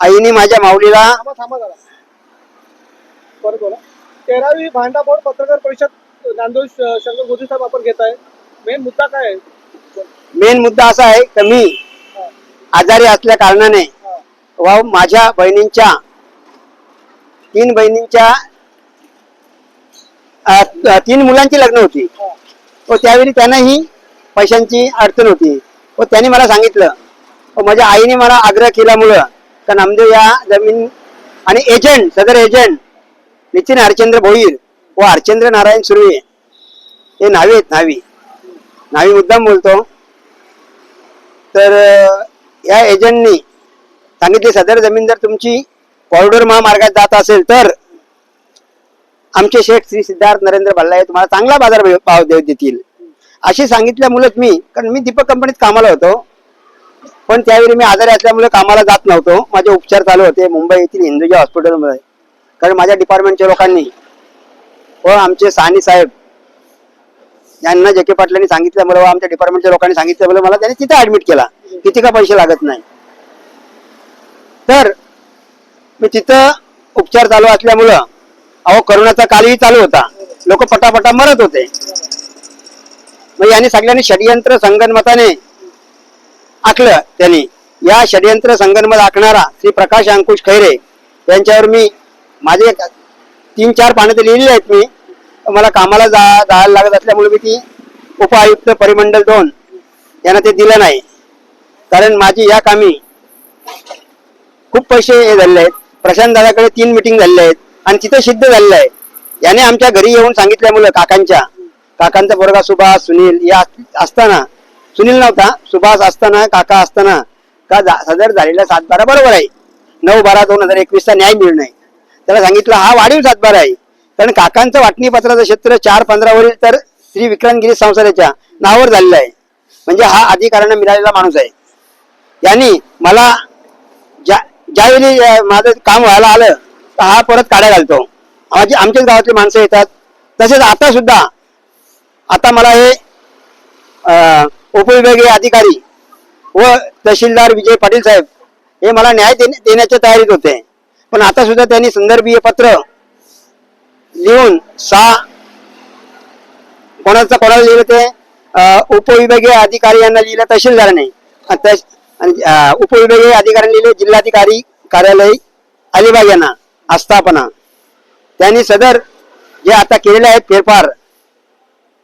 आईने माझ्या माऊलीला थांबा थांबा जरा. परत बोला. तेरावी भांडाफोड पत्रकार परिषद नांदूर श- शंकर गोदी साहेब आपण घेत आहे मेन मुद्दा काय आहे? मेन मुद्दा असा आहे की मी हा, आजारी असल्या कारणाने हा, व माझ्या बहिणींच्या तीन बहिणींच्या अ, तीन मुलांची लग्न होती. हा. व त्यावेळी त्यांनाही पैशांची अडचण होती. व त्यांनी मला सांगितलं. व माझ्या आईने मला आग्रह केल्यामुळं का नामदेव या जमीन आणि एजंट सदर एजंट नितीन हरचंद्र भोईर व हरचंद्र नारायण सुर्वे हे नावे आहेत नावी. नावी मुद्दाम बोलतो. तर या एजंटनी सांगितले सदर जमीन जर तुमची कॉरिडोर महामार्गात जात असेल तर आमचे शेठ श्री सिद्धार्थ नरेंद्र भल्ला हे तुम्हाला चांगला बाजार भाव- देऊ देतील. असे सांगितल्यामुळेच मी कारण मी दीपक कंपनीत कामाला होतो. पण त्यावेळी मी आजारी असल्यामुळे कामाला जात नव्हतो. माझे उपचार चालू होते. मुंबई येथील हिंदुजा हॉस्पिटलमध्ये. कारण माझ्या डिपार्टमेंटच्या लोकांनी व आमचे सानी साहेब यांना जे के पाटलांनी सांगितल्यामुळे व आमच्या डिपार्टमेंटच्या लोकांनी सांगितल्यामुळे मला त्यांनी तिथे ऍडमिट केला किती का पैसे लागत नाही. तर मी तिथं उपचार चालू असल्यामुळं अहो करोनाचा कालही चालू होता. लोक पटापटा मरत होते. मग यांनी सगळ्यांनी षडयंत्र संगणमताने आखलं त्यांनी. या षडयंत्र संगनमत आखणारा श्री प्रकाश अंकुश खैरे यांच्यावर मी माझे तीन चार पानं तर लिहिलेले आहेत मी. मला कामाला जा जायला लागत असल्यामुळे मी ती उपआयुक्त परिमंडल दोन यांना ते दिलं नाही. कारण माझी या कामी खूप पैसे हे झालेले आहेत. प्रशांत दादाकडे तीन मिटिंग झालेले आहेत आणि तिथे सिद्ध झालेलं आहे. याने आमच्या घरी येऊन सांगितल्यामुळं काकांच्या काकांचा पोरगा सुभाष सुनील या असताना सुनील नव्हता सुभाष असताना काका असताना का जा- सदर झालेला सातबारा बरोबर आहे. नऊ बारा दोन हजार एकवीसचा न्याय मिळू नये. त्याला सांगितलं हा वाढीव सातबारा आहे. कारण काकांचं वाटणीपत्राचं क्षेत्र चार पंधरावरील तर श्री विक्रांतगिरी संसाराच्या नावावर झालेलं आहे. म्हणजे हा अधिकाऱ्यांना मिळालेला माणूस आहे. यांनी मला ज्या ज्यावेळी माझं काम व्हायला आलं तर हा परत काड्या घालतो माझी आमच्याच गावातली माणसं येतात. तसेच आता सुद्धा आता मला हे उपविभागीय अधिकारी व तहसीलदार विजय पाटील साहेब हे मला न्याय देण्या- देण्याच्या तयारीत होते. पण आता सुद्धा त्यांनी संदर्भीय पत्र लिहून सहा कोणाचं कोणाला लिहिलं ते? उपविभागीय अधिकारी यांना लिहिलं तहसीलदाराने. आणि, उपविभागीय अधिकाऱ्यांनी लिहिले जिल्हाधिकारी कार्यालय अलिबाग यांना आस्थापना. त्यांनी सदर जे आता केलेले आहेत फेरफार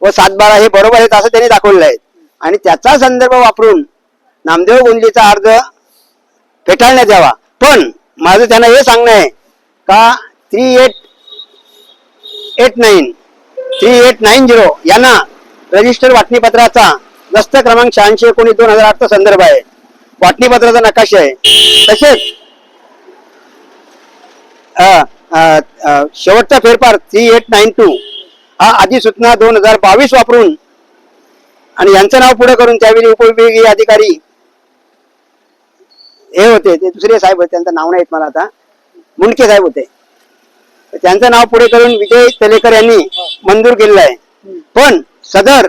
व सातबारा हे बरोबर आहेत असं त्यांनी दाखवलेलं आहे. आणि त्याचा संदर्भ वापरून नामदेव गोंदलीचा अर्ज फेटाळण्यात यावा. पण माझं त्यांना हे सांगणं आहे का three eight eight nine three eight nine zero यांना रजिस्टर वाटणीपत्राचा दस्त क्रमांक शहाऐंशी एकोणीस दोन हजार आठचा संदर्भ आहे. वाटणीपत्राचा नकाशा आहे. तसेच शेवटचा फेरफार थ्री एट नाईन टू हा अधिसूचना दोन हजार बावीस वापरून आणि यांचं नाव पुढे करून त्यावेळी उपविभागीय अधिकारी हे होते ते दुसरे साहेब होते त्यांचं नाव नाही येत मला आता. मुंडके साहेब होते. त्यांचं नाव पुढे करून विजय तेलेकर यांनी मंजूर केलेलं आहे. पण सदर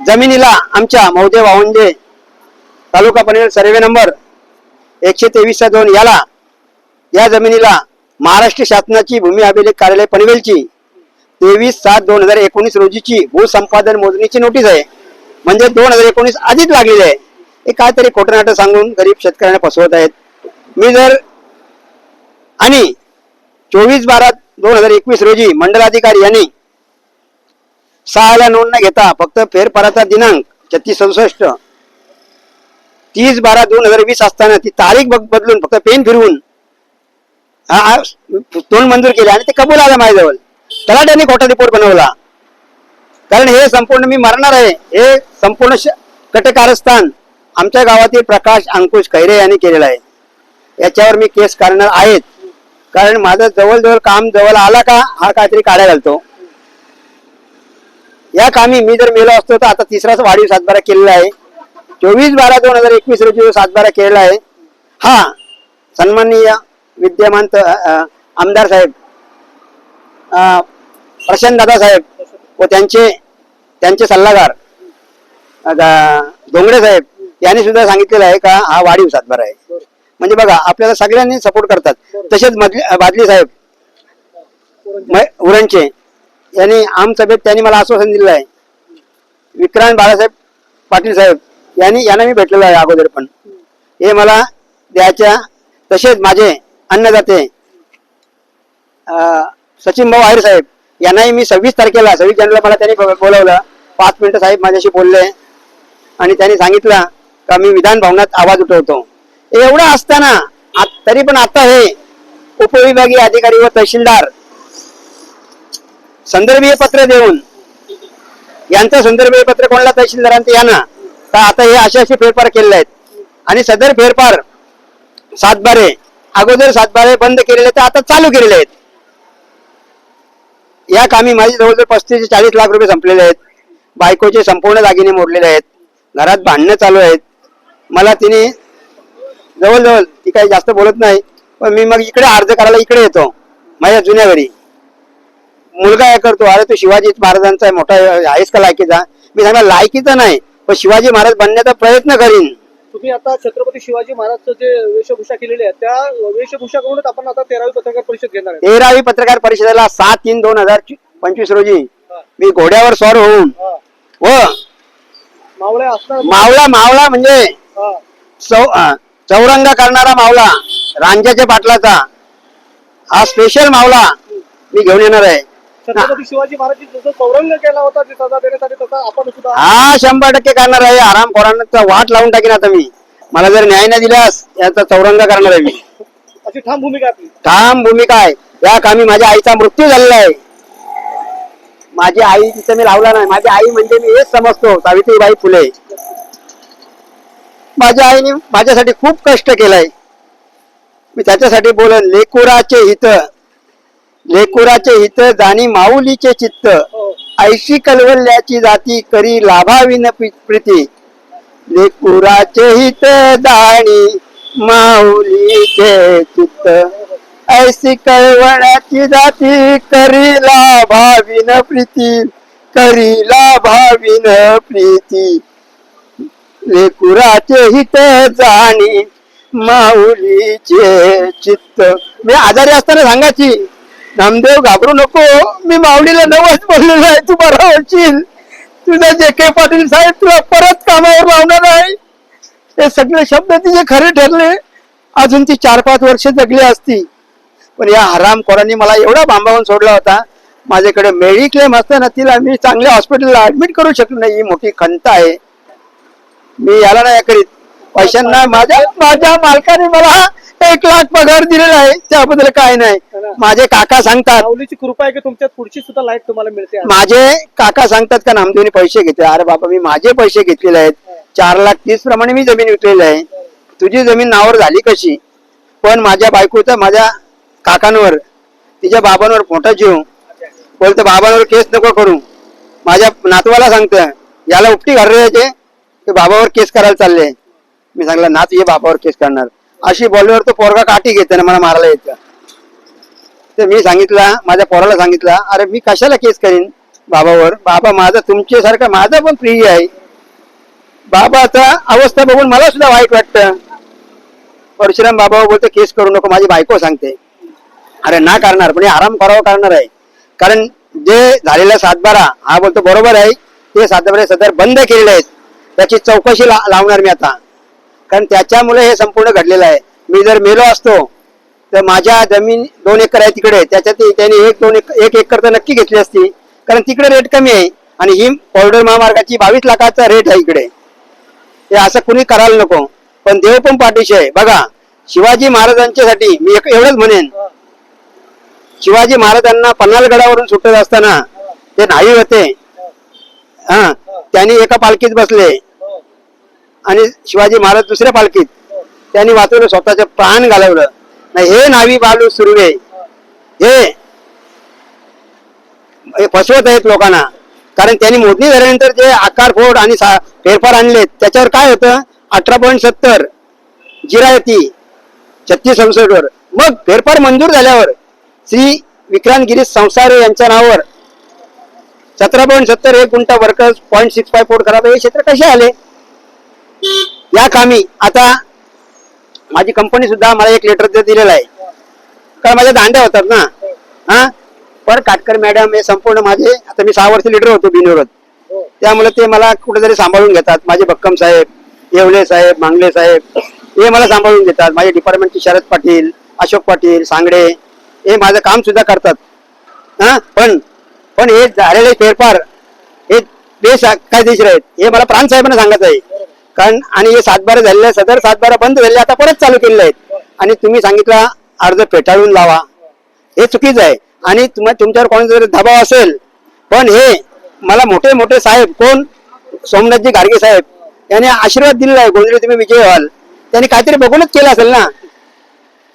जमिनीला आमच्या मौदे वाहुंजे तालुका पनवेल सर्वे नंबर एकशे तेवीस दोन याला या जमिनीला महाराष्ट्र शासनाची भूमी अभिलेख कार्यालय पनवेलची तेवीस सात दोन हजार एकोणीस रोजीची भूसंपादन मोजणीची नोटीस आहे. म्हणजे दोन हजार एकोणीस आधीच लागलेली आहे. हे काहीतरी खोटं सांगून गरीब शेतकऱ्यांना फसवत आहेत. मी जर आणि चोवीस बारा दोन हजार एकवीस रोजी मंडलाधिकारी यांनी सहाला नोंद न घेता फक्त फेरफाराचा दिनांक छत्तीस सदुसष्ट तीस बारा दोन हजार वीस असताना ती तारीख बदलून फक्त पेन फिरवून हा दोन मंजूर केले आणि ते कबूल आलं माझ्याजवळ. त्याला खोटा रिपोर्ट बनवला. कारण हे संपूर्ण मी मरणार आहे. हे संपूर्ण कटकारस्थान आमच्या गावातील प्रकाश अंकुश खैरे यांनी केलेलं आहे. याच्यावर मी केस करणार आहेत. कारण माझं जवळजवळ काम जवळ आला का हा काहीतरी काढ्या घालतो या कामी मी जर मेलो असतो तर आता तिसराच वाढीव सातबारा केलेला आहे. चोवीस बारा दोन हजार एकवीस रोजी सातबारा केलेला आहे हा सन्माननीय विद्यमान आमदार साहेब प्रशांत दादा साहेब व त्यांचे त्यांचे सल्लागार डोंगरे साहेब यांनी सुद्धा सांगितलेलं आहे का हा वाढीव सातबारा आहे. म्हणजे बघा आपल्याला सगळ्यांनी सपोर्ट करतात. तसेच बादली साहेब उरणचे यांनी आमसभेत त्यांनी मला आश्वासन दिलं आहे. विक्रांत बाळासाहेब पाटील साहेब यांनी यांना मी भेटलेलो आहे अगोदर पण. हे मला द्यायच्या तसेच माझे अन्नदाते अं, सचिन भाऊ आहेर साहेब यांनाही मी सव्वीस तारखेला सव्वीस जानेवारीला मला त्यांनी बोलवलं. पाच मिनिटं साहेब माझ्याशी बोलले आणि त्यांनी सांगितलं का मी विधान भवनात आवाज उठवतो. एवढं असताना तरी पण आता हे उपविभागीय अधिकारी व तहसीलदार संदर्भीय पत्र देऊन यांचं संदर्भीय पत्र कोणाला तहसीलदारांचं यांना? तर आता हे असे असे फेरफार केलेले आहेत. आणि सदर फेरफार सातबारे अगोदर सातबारे बंद केलेले तर आता चालू केलेले आहेत. या कामी माझे जवळजवळ पस्तीस ते चाळीस लाख रुपये संपलेले आहेत. बायकोचे संपूर्ण दागिने मोडलेले आहेत. घरात भांडणं चालू आहेत. मला तिने जवळजवळ ती काही जास्त बोलत नाही पण मी मग इकडे अर्ज करायला इकडे येतो माझ्या जुन्या घरी. मुलगा काय करतो अरे तू शिवाजी महाराजांचा आहे, मोठा आहेस का लायकीचा? मी सांगा लायकीचा नाही पण शिवाजी महाराज बनण्याचा प्रयत्न करीन. तुम्ही आता छत्रपती शिवाजी महाराजचं जे वेशभूषा केलेली आहे त्या वेशभूषा करूनच आपण आता तेरावी पत्रकार परिषद घेणार आहे. तेरावी पत्रकार परिषदेला सात तीन दोन हजार पंचवीस रोजी मी घोड्यावर स्वार होऊन. व मावळ्या असणार मावळा मावळा म्हणजे चौरंगा करणारा मावला रांजाच्या पाटलाचा हा स्पेशल मावला मी घेऊन येणार आहे. छत्रपती शिवाजी महाराज जसं चौरंग केला होता ते सजा देण्यासाठी तसा आपण सुद्धा हा शंभर टक्के करणार आहे. आराम खोरांचा वाट लावून टाकीन आता मी मला जर न्याय नाही दिलास याचा चौरंग करणार आहे मी. अशी ठाम भूमिका आपली ठाम भूमिका आहे. या कामी माझ्या आईचा मृत्यू झालेला आहे. माझी आई तिथं मी लावला नाही. माझी आई म्हणजे मी हेच समजतो सावित्रीबाई फुले. माझ्या आईने माझ्यासाठी खूप कष्ट केलंय. मी त्याच्यासाठी बोलन लेकुराचे हित. लेकुराचे हित जाणी माऊलीचे चित्त. हो. ऐशी कलवल्याची जाती करी लाभाविन प्री- प्रीती. लेकुराचे हित दाणी माऊलीचे चित्त. ऐशी कळवण्याची जाती करी लाभाविन प्रीती. करी लाभाविन प्रीती. लेकुराचे हित जाणी माऊलीचे चित्त. मी आजारी असताना सांगायची नामदेव घाबरू नको. मी माऊलीला नवस बोललेलो आहे. तू बरा होशील तुझा जे के पाटील साहेब तुला परत कामावर लावणार आहे. हे सगळे शब्द तिचे खरे ठरले. अजून ती चार पाच वर्ष जगली असती. पण या हरामखोरांनी मला एवढा बांबावून सोडला होता. माझ्याकडे मेडिक्लेम असताना तिला मी चांगल्या हॉस्पिटलला ऍडमिट करू शकलो नाही. ही मोठी खंत आहे. मी याला नाही करीत. पैशांना माझ्या माझ्या मालकाने मला एक लाख पगार दिलेला आहे त्याबद्दल काय नाही. माझे काका सांगतात माऊलीची कृपा आहे की तुमच्यात पुढची सुद्धा लाइट तुम्हाला मिळते. माझे काका सांगतात का नामदेवने पैसे घेतले. अरे बाबा मी माझे पैसे घेतलेले आहेत. चार लाख तीस प्रमाणे मी जमीन विकलेली आहे. तुझी जमीन नावावर झाली कशी? पण माझ्या बायकोचा माझ्या काकांवर तिच्या बाबांवर मोठा जीव. बोलतो बाबांवर केस नको करू. माझ्या नातवाला सांगतं याला उपटी घालायचे ते बाबावर केस करायला चालले. मी सांगला नात ये बाबावर केस करणार. अशी बॉलवर तो पोरगा काठी घेते ना मला मारायला येतं ते मी सांगितलं माझ्या पोराला सांगितलं अरे मी कशाला केस करीन बाबावर? बाबा माझा तुमच्यासारखा माझा पण प्रिय आहे. बाबाचा अवस्था बघून मला सुद्धा वाईट वाटतं. परशुराम बाबा बोलतो केस करू नको माझी बायको सांगते. अरे ना करणार पण आराम करावा करणार आहे. कारण जे झालेला सातबारा हा बोलतो बरोबर आहे ते सातबारे सदर बंद केलेले आहेत. त्याची चौकशी ला- लावणार मी आता. कारण त्याच्यामुळे हे संपूर्ण घडलेलं आहे. मी जर मेलो असतो तर माझ्या जमीन दोन एकर आहे तिकडे. त्याच्यात त्याने एक दोन एक एक एकर तर नक्की घेतली असती. कारण तिकडे रेट कमी आहे. आणि ही कॉरिडॉर महामार्गाची बावीस लाखाचा रेट आहे इकडे. हे असं कुणी करायला नको. पण देव पण पाठीशी आहे. बघा शिवाजी महाराजांच्यासाठी मी एवढंच म्हणेन. शिवाजी महाराजांना पन्हाळगडावरून सुटत असताना ते नाही होते. हा त्यांनी एका पालखीत बसले. आणि शिवाजी महाराज दुसऱ्या पालखीत त्यांनी वाचवलं स्वतःच प्राण घालवलं. नाही हे नावी बालू सुर्वे. हे हे फसवत आहेत लोकांना. कारण त्यांनी मोजणी झाल्यानंतर जे आकार फोड आणि फेरफार आणले त्याच्यावर काय होतं? अठरा पॉईंट सत्तर जिरायती छत्तीस वर मग फेरफार मंजूर झाल्यावर श्री विक्रांत गिरीश संसारे यांच्या नावावर सतरा पॉईंट सत्तर एक guntha workers point six five four खराब हे क्षेत्र कसे आले? या कामी. आता माझी कंपनी सुद्धा मला एक लेटर दिलेलं आहे. कारण माझ्या दांड्या होतात ना. हा? पण काटकर मॅडम हे संपूर्ण माझे आता मी सहा वर्ष लिडर होतो बिनविरोध. त्यामुळे ते मला कुठेतरी सांभाळून घेतात. माझे भक्कम साहेब येवले साहेब मांगले साहेब हे मला सांभाळून घेतात. माझे डिपार्टमेंटचे शरद पाटील अशोक पाटील सांगडे हे माझं काम सुद्धा करतात. हा? पण पण हे झालेले फेरफार हे देश कायदेशीर आहेत. हे मला प्राण साहेबांना सांगत आहे. कारण आणि हे सातबारा झालेले सदर सातबारा बंद झालेले आता परत चालू केलेले आहेत. आणि तुम्ही सांगितला अर्ज फेटाळून लावा. हे चुकीचं आहे. आणि तुम्हा तुमच्यावर कोणाचा जर दबाव असेल पण हे मला मोठे मोठे साहेब कोण? सोमनाथजी गाडगे साहेब. यांनी आशीर्वाद दिलेला आहे. गोंधळी तुम्ही विजय व्हाल. त्यांनी काहीतरी बघूनच केलं असेल ना?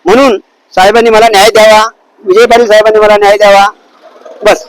म्हणून साहेबांनी मला न्याय द्यावा. विजय पाटील साहेबांनी मला न्याय द्यावा. बस.